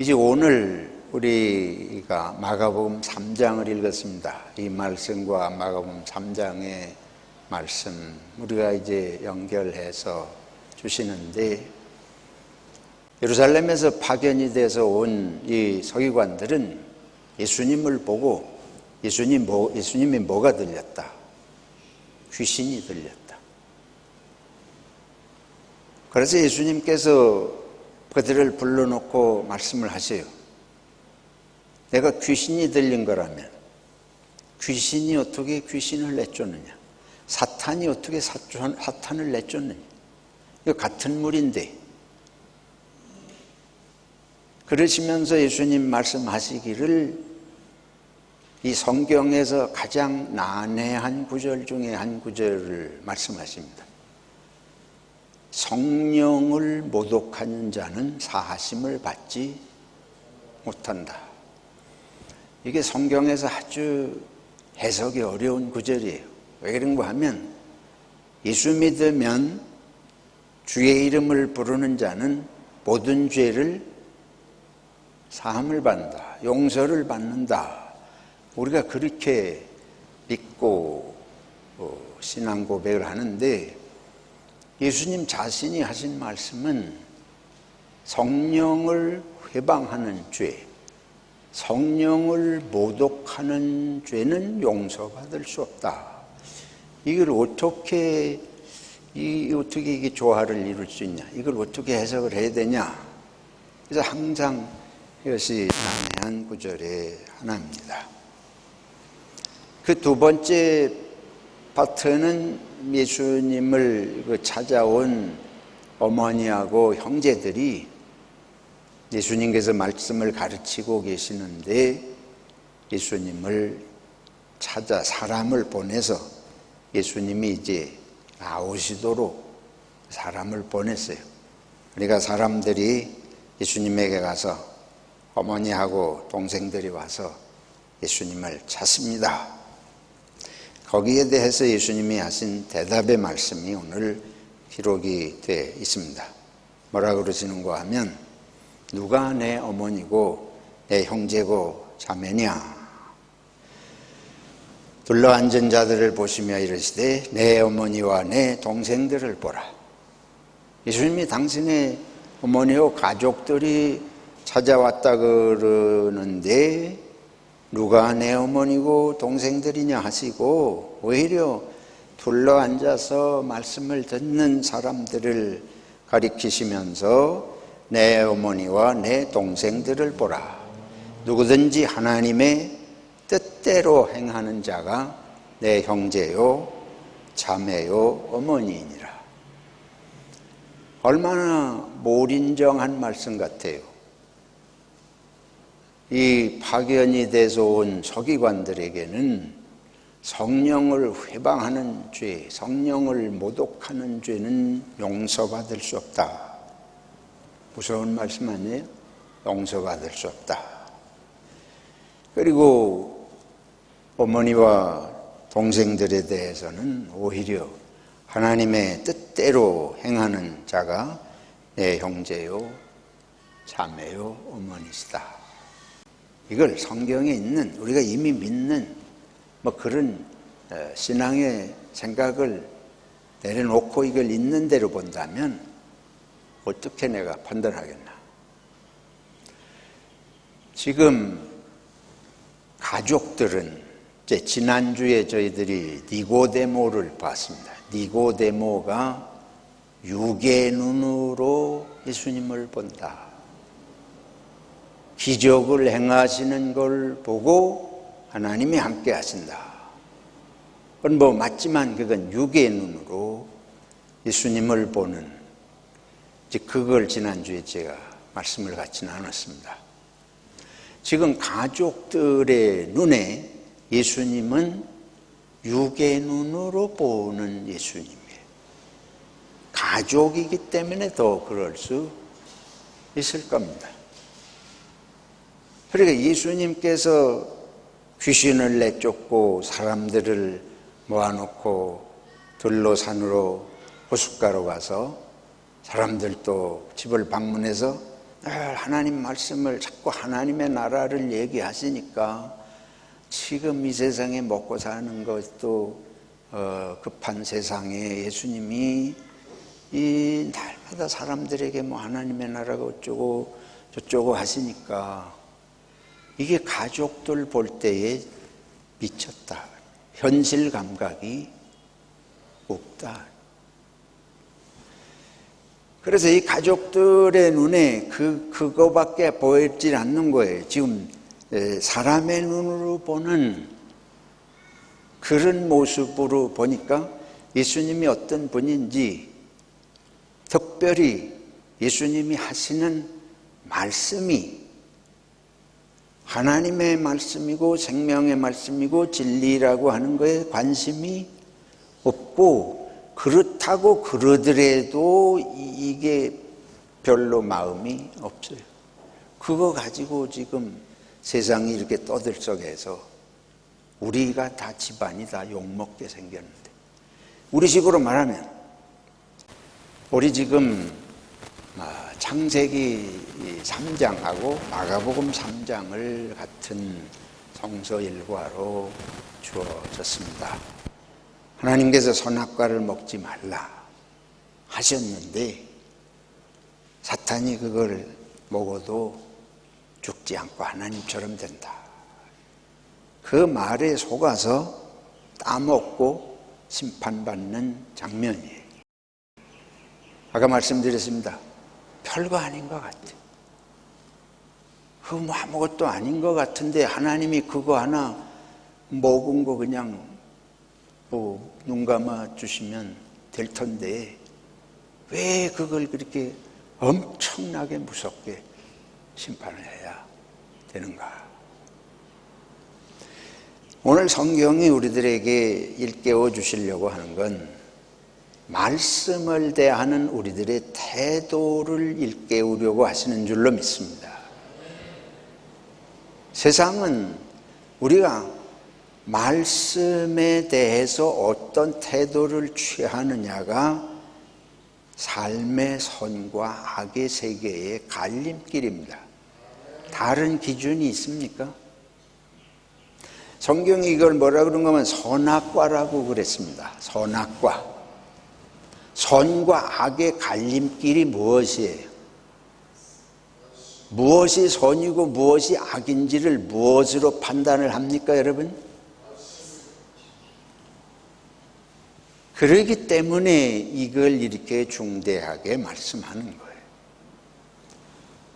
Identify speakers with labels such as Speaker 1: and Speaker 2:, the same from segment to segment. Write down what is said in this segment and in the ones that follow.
Speaker 1: 이제 오늘 우리가 마가복음 3장을 읽었습니다. 이 말씀과 마가복음 3장의 말씀 우리가 이제 연결해서 주시는데 예루살렘에서 파견이 돼서 온 이 서기관들은 예수님을 보고 예수님 뭐, 예수님이 뭐가 들렸다? 귀신이 들렸다. 그래서 예수님께서 그들을 불러놓고 말씀을 하세요. 내가 귀신이 들린 거라면 귀신이 어떻게 귀신을 내쫓느냐? 사탄이 어떻게 사탄을 내쫓느냐? 이거 같은 물인데. 그러시면서 예수님 말씀하시기를 이 성경에서 가장 난해한 구절 중에 한 구절을 말씀하십니다. 성령을 모독하는 자는 사하심을 받지 못한다. 이게 성경에서 아주 해석이 어려운 구절이에요. 왜 그런가 하면 예수 믿으면 주의 이름을 부르는 자는 모든 죄를 사함을 받는다. 용서를 받는다. 우리가 그렇게 믿고 어, 신앙 고백을 하는데 예수님 자신이 하신 말씀은 성령을 회방하는 죄, 성령을 모독하는 죄는 용서받을 수 없다. 이걸 어떻게 이 어떻게 이게 조화를 이룰 수 있냐? 이걸 어떻게 해석을 해야 되냐? 그래서 항상 이것이 난해한 구절의 하나입니다. 그 두 번째 파트는 예수님을 그 찾아온 어머니하고 형제들이 예수님께서 말씀을 가르치고 계시는데 예수님을 찾아 사람을 보내서 예수님이 이제 나오시도록 사람을 보냈어요. 그러니까 사람들이 예수님에게 가서 어머니하고 동생들이 와서 예수님을 찾습니다. 거기에 대해서 예수님이 하신 대답의 말씀이 오늘 기록이 되어 있습니다. 뭐라 그러시는가 하면 누가 내 어머니고 내 형제고 자매냐 둘러 앉은 자들을 보시며 이르시되 내 어머니와 내 동생들을 보라. 예수님이 당신의 어머니와 가족들이 찾아왔다 그러는데 누가 내 어머니고 동생들이냐 하시고 오히려 둘러 앉아서 말씀을 듣는 사람들을 가리키시면서 내 어머니와 내 동생들을 보라. 누구든지 하나님의 뜻대로 행하는 자가 내 형제요, 자매요, 어머니이니라. 얼마나 몰인정한 말씀 같아요. 이 파견이 돼서 온 서기관들에게는 성령을 회방하는 죄, 성령을 모독하는 죄는 용서받을 수 없다. 무서운 말씀 아니에요? 용서받을 수 없다. 그리고 어머니와 동생들에 대해서는 오히려 하나님의 뜻대로 행하는 자가 내 형제요, 자매요, 어머니시다. 이걸 성경에 있는 우리가 이미 믿는 뭐 그런 어, 신앙의 생각을 내려놓고 이걸 있는 대로 본다면 어떻게 내가 판단하겠나? 지금 가족들은 이제 지난주에 저희들이 니고데모를 봤습니다. 니고데모가 육의 눈으로 예수님을 본다. 기적을 행하시는 걸 보고 하나님이 함께 하신다. 그건 뭐 맞지만 그건 육의 눈으로 예수님을 보는 이제 그걸 지난주에 제가 말씀을 갖지는 않았습니다. 지금 가족들의 눈에 예수님은 육의 눈으로 보는 예수님이에요. 가족이기 때문에 더 그럴 수 있을 겁니다. 그러니까 예수님께서 귀신을 내쫓고 사람들을 모아놓고 들로 산으로 호숫가로 가서 사람들도 집을 방문해서 하나님 말씀을 자꾸 하나님의 나라를 얘기하시니까 지금 이 세상에 먹고 사는 것도 어, 급한 세상에 예수님이 이 날마다 사람들에게 뭐 하나님의 나라가 어쩌고 저쩌고 하시니까 이게 가족들 볼 때에 미쳤다. 현실 감각이 없다. 그래서 이 가족들의 눈에 그, 그거밖에 보이질 않는 거예요. 지금 에, 사람의 눈으로 보는 그런 모습으로 보니까 예수님이 어떤 분인지 특별히 예수님이 하시는 말씀이 하나님의 말씀이고 생명의 말씀이고 진리라고 하는 거에 관심이 없고 그렇다고 그러더라도 이게 별로 마음이 없어요. 그거 가지고 지금 세상이 이렇게 떠들썩해서 우리가 다 집안이 다 욕먹게 생겼는데 우리 식으로 말하면 우리 지금 아, 창세기 3장하고 마가복음 3장을 같은 성서 일과로 주어졌습니다. 하나님께서 선악과를 먹지 말라 하셨는데 사탄이 그걸 먹어도 죽지 않고 하나님처럼 된다. 그 말에 속아서 따먹고 심판받는 장면이에요. 아까 말씀드렸습니다. 별거 아닌 것 같아. 그거 뭐 아무것도 아닌 것 같은데 하나님이 그거 하나 먹은 거 그냥 뭐 눈 감아 주시면 될 텐데 왜 그걸 그렇게 엄청나게 무섭게 심판을 해야 되는가? 오늘 성경이 우리들에게 일깨워 주시려고 하는 건 말씀을 대하는 우리들의 태도를 일깨우려고 하시는 줄로 믿습니다. 세상은 우리가 말씀에 대해서 어떤 태도를 취하느냐가 삶의 선과 악의 세계의 갈림길입니다. 다른 기준이 있습니까? 성경이 이걸 뭐라 그런가 하면 선악과라고 그랬습니다. 선악과. 선과 악의 갈림길이 무엇이에요? 무엇이 선이고 무엇이 악인지를 무엇으로 판단을 합니까, 여러분? 그러기 때문에 이걸 이렇게 중대하게 말씀하는 거예요.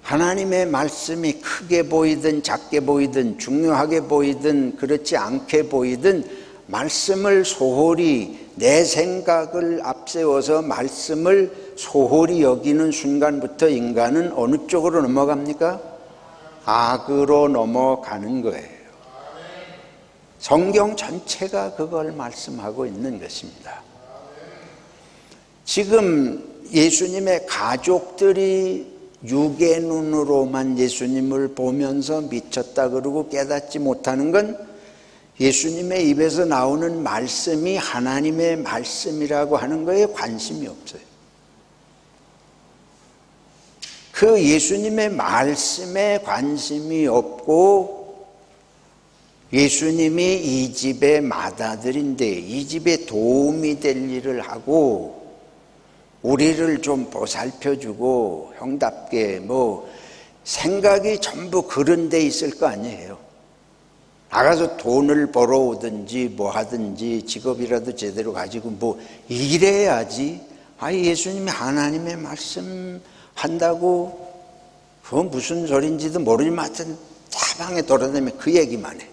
Speaker 1: 하나님의 말씀이 크게 보이든 작게 보이든 중요하게 보이든 그렇지 않게 보이든 말씀을 소홀히 내 생각을 앞세워서 말씀을 소홀히 여기는 순간부터 인간은 어느 쪽으로 넘어갑니까? 악으로 넘어가는 거예요. 성경 전체가 그걸 말씀하고 있는 것입니다. 지금 예수님의 가족들이 육의 눈으로만 예수님을 보면서 미쳤다 그러고 깨닫지 못하는 건 예수님의 입에서 나오는 말씀이 하나님의 말씀이라고 하는 거에 관심이 없어요. 그 예수님의 말씀에 관심이 없고 예수님이 이 집의 맏아들인데 이 집에 도움이 될 일을 하고 우리를 좀 보살펴주고 형답게 뭐 생각이 전부 그런 데 있을 거 아니에요. 나가서 돈을 벌어오든지 뭐 하든지 직업이라도 제대로 가지고 뭐 일해야지. 아, 예수님이 하나님의 말씀 한다고 그건 무슨 소린지도 모르지만 하여튼 사방에 돌아다니면 그 얘기만 해.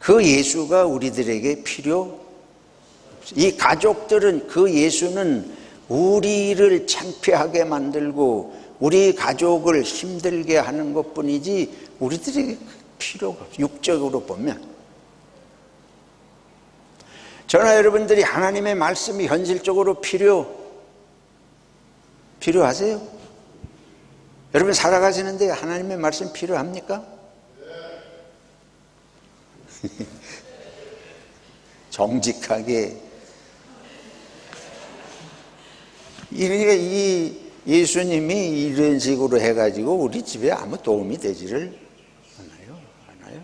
Speaker 1: 그 예수가 우리들에게 필요 이 가족들은 그 예수는 우리를 창피하게 만들고 우리 가족을 힘들게 하는 것 뿐이지 우리들에게 필요가 없어 육적으로 보면 저나 여러분들이 하나님의 말씀이 현실적으로 필요 필요하세요? 여러분 살아가시는데 하나님의 말씀 필요합니까? 정직하게 그러니까 이 예수님이 이런 식으로 해가지고 우리 집에 아무 도움이 되지를 않아요. 않아요.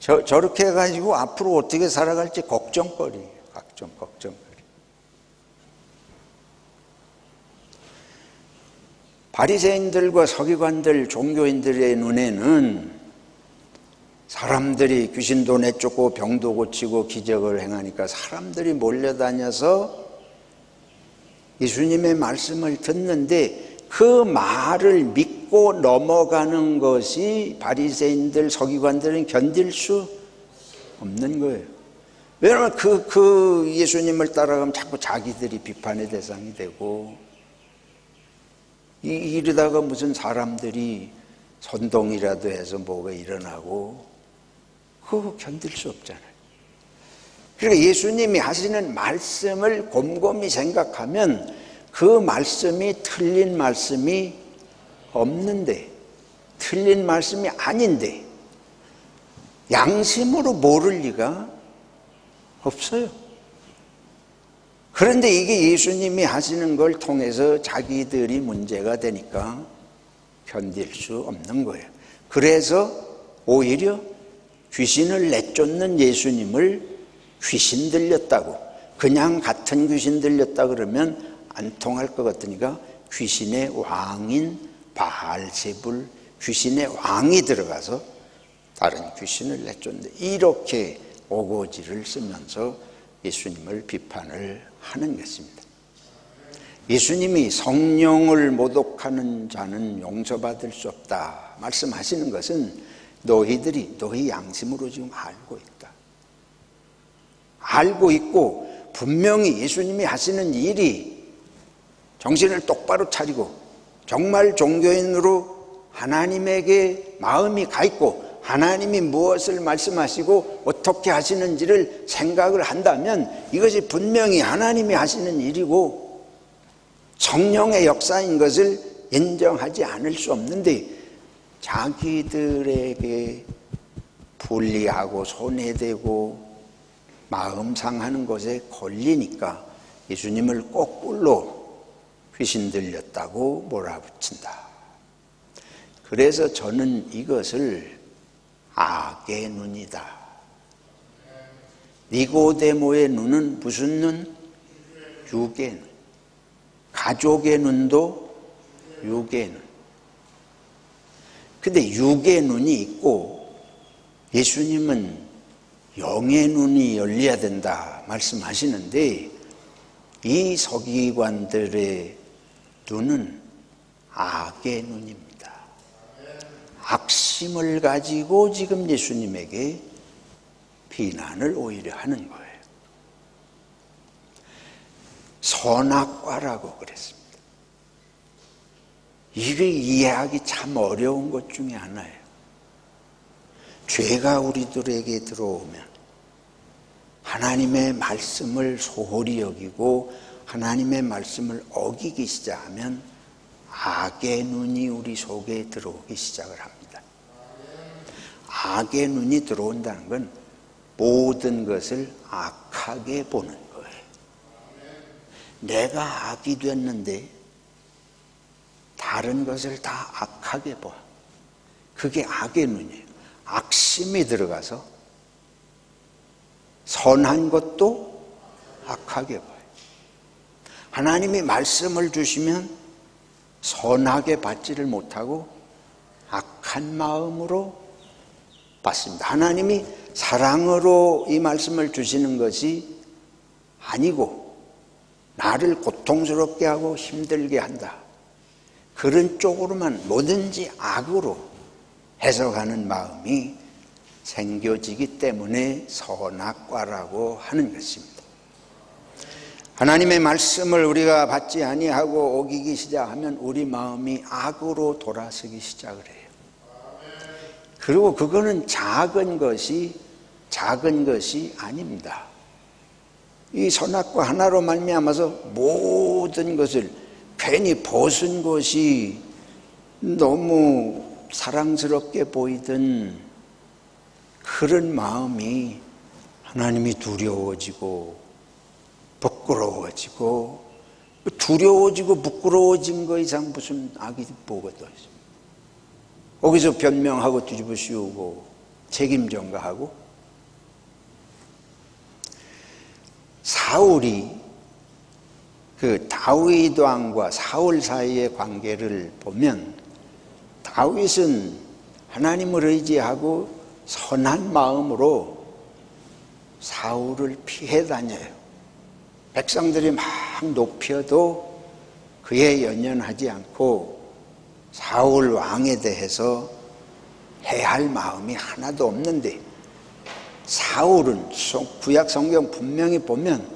Speaker 1: 저, 저렇게 해가지고 앞으로 어떻게 살아갈지 걱정거리, 걱정, 걱정거리. 바리새인들과 서기관들, 종교인들의 눈에는 사람들이 귀신도 내쫓고 병도 고치고 기적을 행하니까 사람들이 몰려다녀서 예수님의 말씀을 듣는데 그 말을 믿고 넘어가는 것이 바리새인들 서기관들은 견딜 수 없는 거예요. 왜냐하면 그, 그 예수님을 따라가면 자꾸 자기들이 비판의 대상이 되고 이, 이러다가 무슨 사람들이 선동이라도 해서 뭐가 일어나고 그거 견딜 수 없잖아요. 그러니까 예수님이 하시는 말씀을 곰곰이 생각하면 그 말씀이 틀린 말씀이 없는데, 틀린 말씀이 아닌데, 양심으로 모를 리가 없어요. 그런데 이게 예수님이 하시는 걸 통해서 자기들이 문제가 되니까 견딜 수 없는 거예요. 그래서 오히려 귀신을 내쫓는 예수님을 귀신 들렸다고 그냥 같은 귀신 들렸다 그러면 안 통할 것 같으니까 귀신의 왕인 바알세불 귀신의 왕이 들어가서 다른 귀신을 내쫓는데 이렇게 오고지를 쓰면서 예수님을 비판을 하는 것입니다. 예수님이 성령을 모독하는 자는 용서받을 수 없다 말씀하시는 것은 너희들이 너희 양심으로 지금 알고 있다. 알고 있고 분명히 예수님이 하시는 일이 정신을 똑바로 차리고 정말 종교인으로 하나님에게 마음이 가 있고 하나님이 무엇을 말씀하시고 어떻게 하시는지를 생각을 한다면 이것이 분명히 하나님이 하시는 일이고 성령의 역사인 것을 인정하지 않을 수 없는데 자기들에게 불리하고 손해되고 마음 상하는 것에 걸리니까 예수님을 거꾸로 귀신 들렸다고 몰아붙인다. 그래서 저는 이것을 악의 눈이다. 니고데모의 눈은 무슨 눈? 육의 눈. 가족의 눈도 육의 눈. 근데 육의 눈이 있고 예수님은 영의 눈이 열려야 된다 말씀하시는데 이 서기관들의 눈은 악의 눈입니다. 악심을 가지고 지금 예수님에게 비난을 오히려 하는 거예요. 선악과라고 그랬습니다. 이게 이해하기 참 어려운 것 중에 하나예요. 죄가 우리들에게 들어오면 하나님의 말씀을 소홀히 여기고 하나님의 말씀을 어기기 시작하면 악의 눈이 우리 속에 들어오기 시작을 합니다. 악의 눈이 들어온다는 건 모든 것을 악하게 보는 거예요. 내가 악이 됐는데 다른 것을 다 악하게 봐. 그게 악의 눈이에요. 악심이 들어가서 선한 것도 악하게 봐요. 하나님이 말씀을 주시면 선하게 받지를 못하고 악한 마음으로 받습니다. 하나님이 사랑으로 이 말씀을 주시는 것이 아니고 나를 고통스럽게 하고 힘들게 한다. 그런 쪽으로만 뭐든지 악으로 해석하는 마음이 생겨지기 때문에 선악과라고 하는 것입니다. 하나님의 말씀을 우리가 받지 아니하고 어기기 시작하면 우리 마음이 악으로 돌아서기 시작을 해요. 그리고 그거는 작은 것이 작은 것이 아닙니다. 이 선악과 하나로 말미암아서 모든 것을 괜히 벗은 것이 너무 사랑스럽게 보이던 그런 마음이 하나님이 두려워지고 부끄러워지고 두려워지고 부끄러워진 거 이상 무슨 악이 뭐가 또 있어. 거기서 변명하고 뒤집어 씌우고 책임 전가하고 사울이 그 다윗 왕과 사울 사이의 관계를 보면 다윗은 하나님을 의지하고 선한 마음으로 사울을 피해 다녀요. 백성들이 막 높여도 그에 연연하지 않고 사울 왕에 대해서 해할 마음이 하나도 없는데 사울은 구약 성경 분명히 보면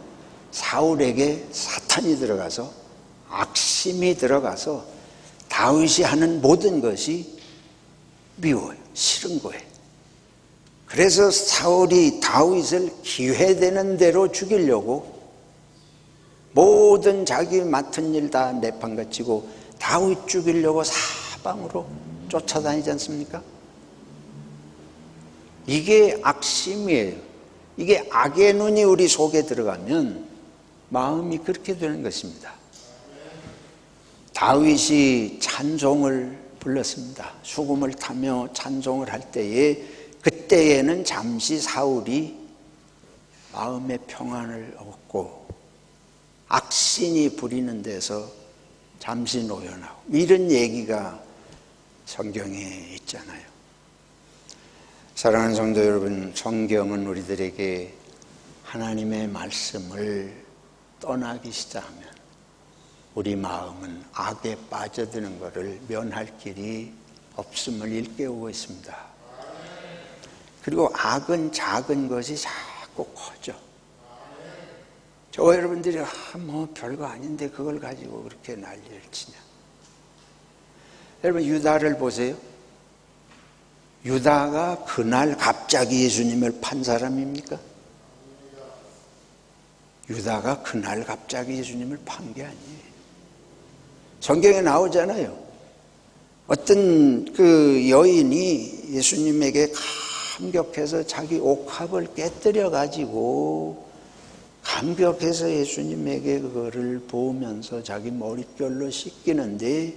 Speaker 1: 사울에게 사탄이 들어가서 악심이 들어가서 다윗이 하는 모든 것이 미워요. 싫은 거예요. 그래서 사울이 다윗을 기회되는 대로 죽이려고 모든 자기 맡은 일 다 내판가치고 다윗 죽이려고 사방으로 쫓아다니지 않습니까? 이게 악심이에요. 이게 악의 눈이 우리 속에 들어가면 마음이 그렇게 되는 것입니다. 다윗이 찬송을 불렀습니다. 수금을 타며 찬송을 할 때에 그때에는 잠시 사울이 마음의 평안을 얻고 악신이 부리는 데서 잠시 노연하고 이런 얘기가 성경에 있잖아요. 사랑하는 성도 여러분, 성경은 우리들에게 하나님의 말씀을 떠나기 시작하면 우리 마음은 악에 빠져드는 것을 면할 길이 없음을 일깨우고 있습니다. 그리고 악은 작은 것이 자꾸 커져. 저 여러분들이 아, 뭐 별거 아닌데 그걸 가지고 그렇게 난리를 치냐. 여러분 유다를 보세요. 유다가 그날 갑자기 예수님을 판 사람입니까? 유다가 그날 갑자기 예수님을 판 게 아니에요. 성경에 나오잖아요. 어떤 그 여인이 예수님에게 감격해서 자기 옥합을 깨뜨려 가지고 감격해서 예수님에게 그거를 보면서 자기 머릿결로 씻기는데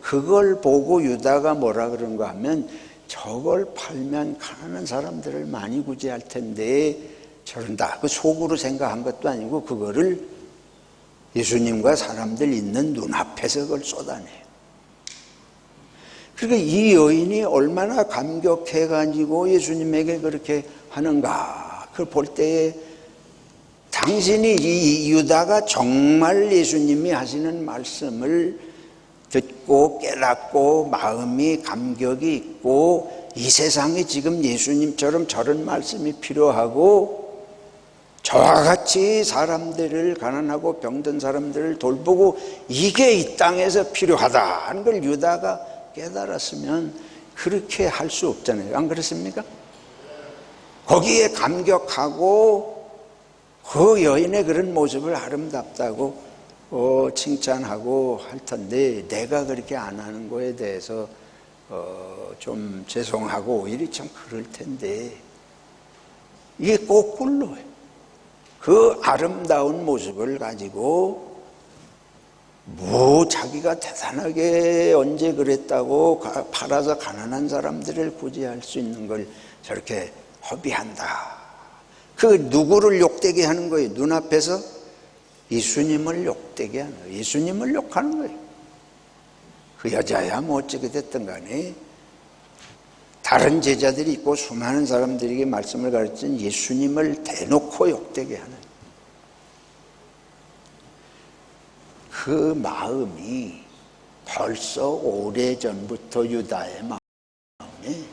Speaker 1: 그걸 보고 유다가 뭐라 그런가 하면 저걸 팔면 가난한 사람들을 많이 구제할 텐데 저런다. 그 속으로 생각한 것도 아니고 그거를 예수님과 사람들 있는 눈앞에서 그걸 쏟아내요. 그러니까 이 여인이 얼마나 감격해가지고 예수님에게 그렇게 하는가. 그걸 볼 때에 당신이 이 유다가 정말 예수님이 하시는 말씀을 듣고 깨닫고 마음이 감격이 있고 이 세상에 지금 예수님처럼 저런 말씀이 필요하고 저와 같이 사람들을 가난하고 병든 사람들을 돌보고 이게 이 땅에서 필요하다는 걸 유다가 깨달았으면 그렇게 할 수 없잖아요. 안 그렇습니까? 거기에 감격하고 그 여인의 그런 모습을 아름답다고 어, 칭찬하고 할 텐데 내가 그렇게 안 하는 거에 대해서 어, 좀 죄송하고 오히려 참 그럴 텐데 이게 거꾸로예요. 그 아름다운 모습을 가지고 뭐 자기가 대단하게 언제 그랬다고 팔아서 가난한 사람들을 구제할 수 있는 걸 저렇게 허비한다. 그 누구를 욕되게 하는 거예요? 눈앞에서 예수님을 욕되게 하는 거예요. 예수님을 욕하는 거예요. 그 여자야 뭐 어찌게 됐든 간에 다른 제자들이 있고 수많은 사람들에게 말씀을 가르친 예수님을 대놓고 욕되게 하는 그 마음이 벌써 오래전부터 유다의 마음에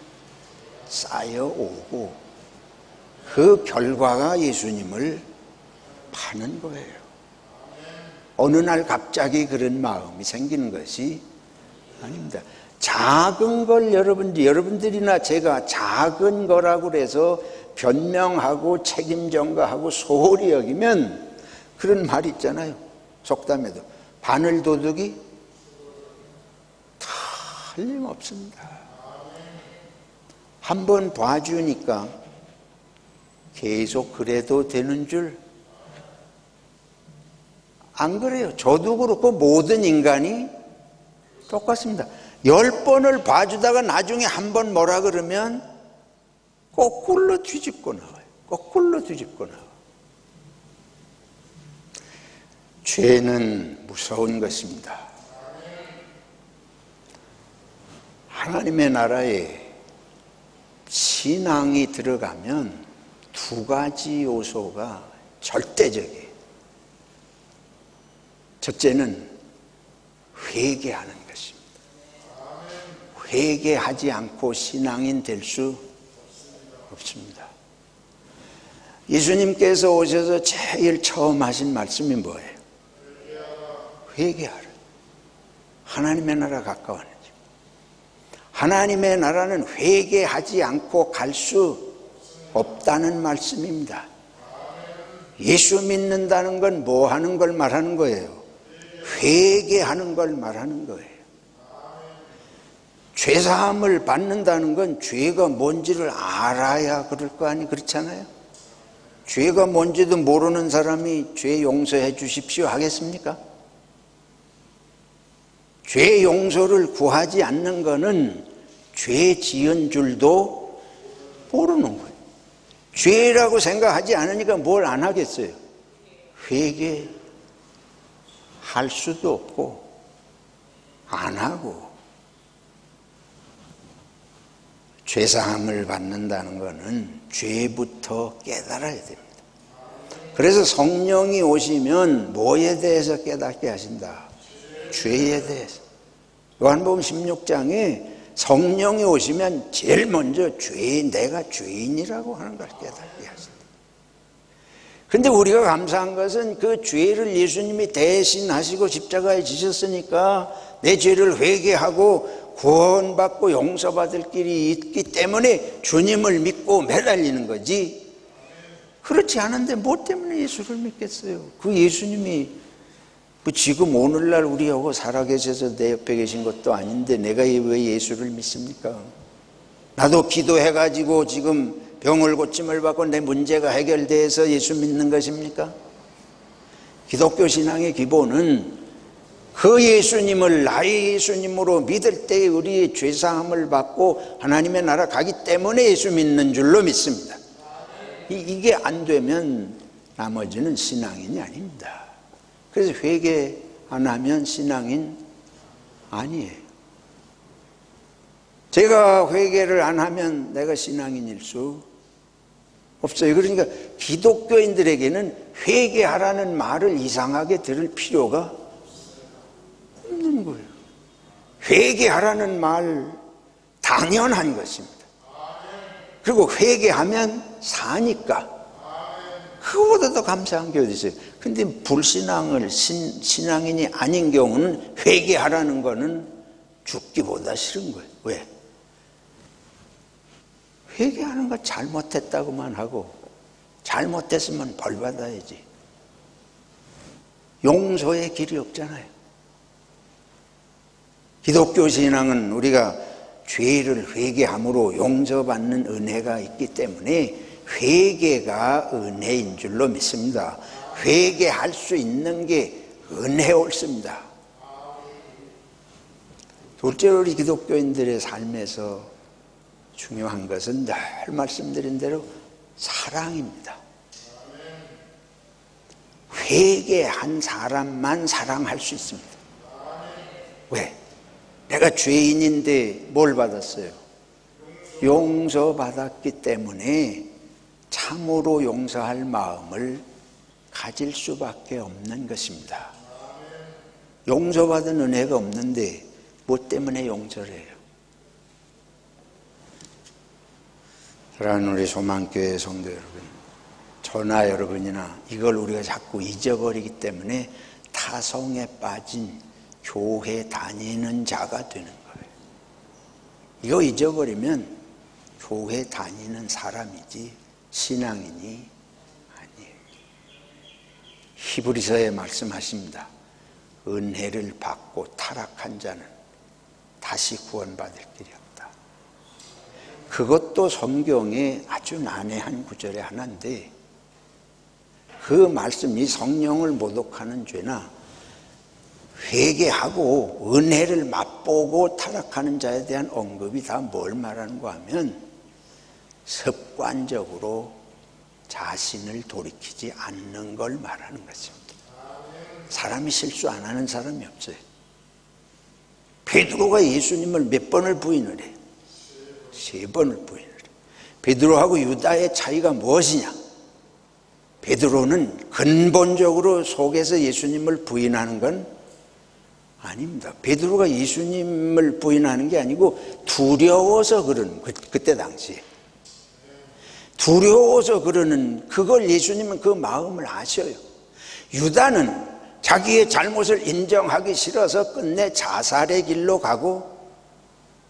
Speaker 1: 쌓여오고 그 결과가 예수님을 파는 거예요. 어느 날 갑자기 그런 마음이 생기는 것이 아닙니다. 작은 걸 여러분들, 여러분들이나 제가 작은 거라고 그래서 변명하고 책임 전가하고 소홀히 여기면 그런 말이 있잖아요. 속담에도. 바늘 도둑이 틀림없습니다. 한번 봐주니까 계속 그래도 되는 줄 안 그래요. 저도 그렇고 모든 인간이 똑같습니다. 열 번을 봐주다가 나중에 한 번 뭐라 그러면 거꾸로 뒤집고 나와요. 거꾸로 뒤집고 나와. 죄는 무서운 것입니다. 하나님의 나라에 신앙이 들어가면 두 가지 요소가 절대적이에요. 첫째는 회개하는 것입니다. 회개하지 않고 신앙인 될 수 없습니다. 예수님께서 오셔서 제일 처음 하신 말씀이 뭐예요? 회개하라. 하나님의 나라 가까워하는 집. 하나님의 나라는 회개하지 않고 갈수 없다는 말씀입니다. 예수 믿는다는 건 뭐 하는 걸 말하는 거예요? 회개하는 걸 말하는 거예요. 죄사함을 받는다는 건 죄가 뭔지를 알아야 그럴 거 아니 그렇잖아요. 죄가 뭔지도 모르는 사람이 죄 용서해 주십시오 하겠습니까? 죄 용서를 구하지 않는 것은 죄 지은 줄도 모르는 거예요. 죄라고 생각하지 않으니까 뭘 안 하겠어요. 회개 할 수도 없고 안 하고 죄사함을 받는다는 것은 죄부터 깨달아야 됩니다. 그래서 성령이 오시면 뭐에 대해서 깨닫게 하신다? 죄에 대해서. 요한복음 16장에 성령이 오시면 제일 먼저 죄, 내가 죄인이라고 하는 걸 깨닫게 하신다. 근데 우리가 감사한 것은 그 죄를 예수님이 대신하시고 십자가에 지셨으니까 내 죄를 회개하고 구원받고 용서받을 길이 있기 때문에 주님을 믿고 매달리는 거지. 그렇지 않은데 뭐 때문에 예수를 믿겠어요? 그 예수님이 그 지금 오늘날 우리하고 살아계셔서 내 옆에 계신 것도 아닌데 내가 왜 예수를 믿습니까? 나도 기도해가지고 지금 병을 고침을 받고 내 문제가 해결돼서 예수 믿는 것입니까? 기독교 신앙의 기본은 그 예수님을 나의 예수님으로 믿을 때 우리의 죄사함을 받고 하나님의 나라 가기 때문에 예수 믿는 줄로 믿습니다. 이게 안 되면 나머지는 신앙인이 아닙니다. 그래서 회개 안 하면 신앙인 아니에요. 제가 회개를 안 하면 내가 신앙인일 수 없어요. 그러니까 기독교인들에게는 회개하라는 말을 이상하게 들을 필요가 없는 거예요. 회개하라는 말 당연한 것입니다. 그리고 회개하면 사니까 그거보다 더 감사한 게 어디 있어요? 근데 불신앙을 신, 신앙인이 아닌 경우는 회개하라는 거는 죽기보다 싫은 거예요. 왜? 회개하는 거 잘못했다고만 하고 잘못했으면 벌 받아야지. 용서의 길이 없잖아요. 기독교 신앙은 우리가 죄를 회개함으로 용서받는 은혜가 있기 때문에 회개가 은혜인 줄로 믿습니다. 회개할 수 있는 게 은혜 옳습니다. 둘째로 우리 기독교인들의 삶에서 중요한 것은 늘 말씀드린 대로 사랑입니다. 회개한 사람만 사랑할 수 있습니다. 왜? 내가 죄인인데 뭘 받았어요? 용서받았기 때문에 참으로 용서할 마음을 가질 수밖에 없는 것입니다. 용서받은 은혜가 없는데 뭐 때문에 용서를 해요? 사랑하는 우리 소망교회 성도 여러분, 저나 여러분이나 이걸 우리가 자꾸 잊어버리기 때문에 타성에 빠진 교회 다니는 자가 되는 거예요. 이거 잊어버리면 교회 다니는 사람이지 신앙인이 아니에요. 히브리서에 말씀하십니다. 은혜를 받고 타락한 자는 다시 구원받을 길이 없다. 그것도 성경의 아주 난해한 구절의 하나인데 그 말씀, 이 성령을 모독하는 죄나 회개하고 은혜를 맛보고 타락하는 자에 대한 언급이 다 뭘 말하는가 하면 습관적으로 자신을 돌이키지 않는 걸 말하는 것입니다. 사람이 실수 안 하는 사람이 없어요. 베드로가 예수님을 몇 번을 부인을 해? 세 번을 부인을 해. 베드로하고 유다의 차이가 무엇이냐? 베드로는 근본적으로 속에서 예수님을 부인하는 건 아닙니다. 베드로가 예수님을 부인하는 게 아니고 두려워서 그러는 그, 그때 당시에 두려워서 그러는 그걸 예수님은 그 마음을 아셔요. 유다는 자기의 잘못을 인정하기 싫어서 끝내 자살의 길로 가고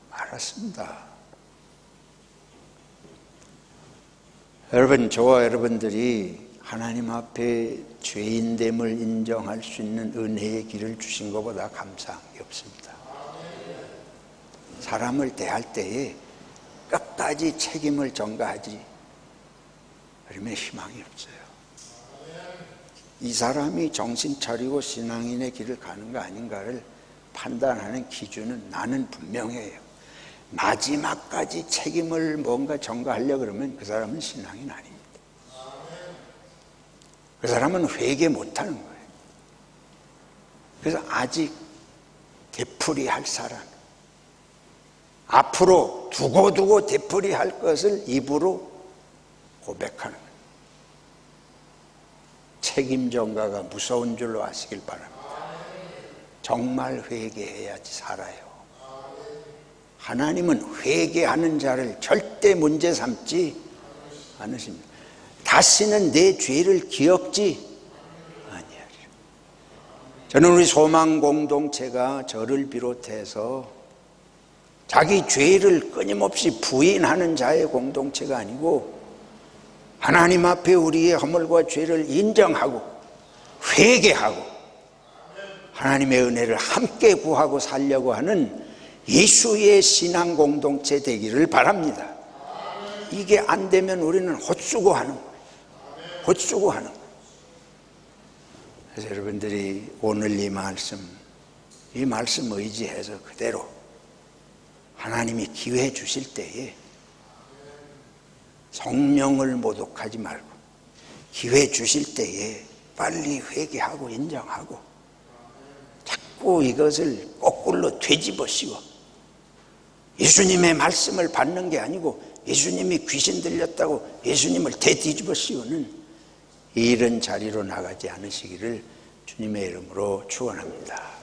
Speaker 1: 말았습니다. 여러분, 저와 여러분들이 하나님 앞에 죄인됨을 인정할 수 있는 은혜의 길을 주신 것보다 감사한 게 없습니다. 사람을 대할 때에 끝까지 책임을 전가하지 그러면 희망이 없어요. 이 사람이 정신 차리고 신앙인의 길을 가는 거 아닌가를 판단하는 기준은 나는 분명해요. 마지막까지 책임을 뭔가 전가하려 그러면 그 사람은 신앙인 아닙니다. 그 사람은 회개 못하는 거예요. 그래서 아직 되풀이할 사람, 앞으로 두고두고 되풀이할 것을 입으로 고백하는 거예요. 책임 전가가 무서운 줄로 아시길 바랍니다. 정말 회개해야지 살아요. 하나님은 회개하는 자를 절대 문제 삼지 않으십니다. 다시는 내 죄를 기억지 아니하리라. 저는 우리 소망 공동체가 저를 비롯해서 자기 죄를 끊임없이 부인하는 자의 공동체가 아니고 하나님 앞에 우리의 허물과 죄를 인정하고 회개하고 하나님의 은혜를 함께 구하고 살려고 하는 예수의 신앙 공동체 되기를 바랍니다. 이게 안 되면 우리는 헛수고 하는 거예요. 헛수고 하는. 그래서 여러분들이 오늘 이 말씀, 이 말씀 의지해서 그대로 하나님이 기회 주실 때에 성령을 모독하지 말고 기회 주실 때에 빨리 회개하고 인정하고 자꾸 이것을 거꾸로 되집어씌워 예수님의 말씀을 받는 게 아니고 예수님이 귀신 들렸다고 예수님을 되뒤집어 씌우는 이런 자리로 나가지 않으시기를 주님의 이름으로 축원합니다.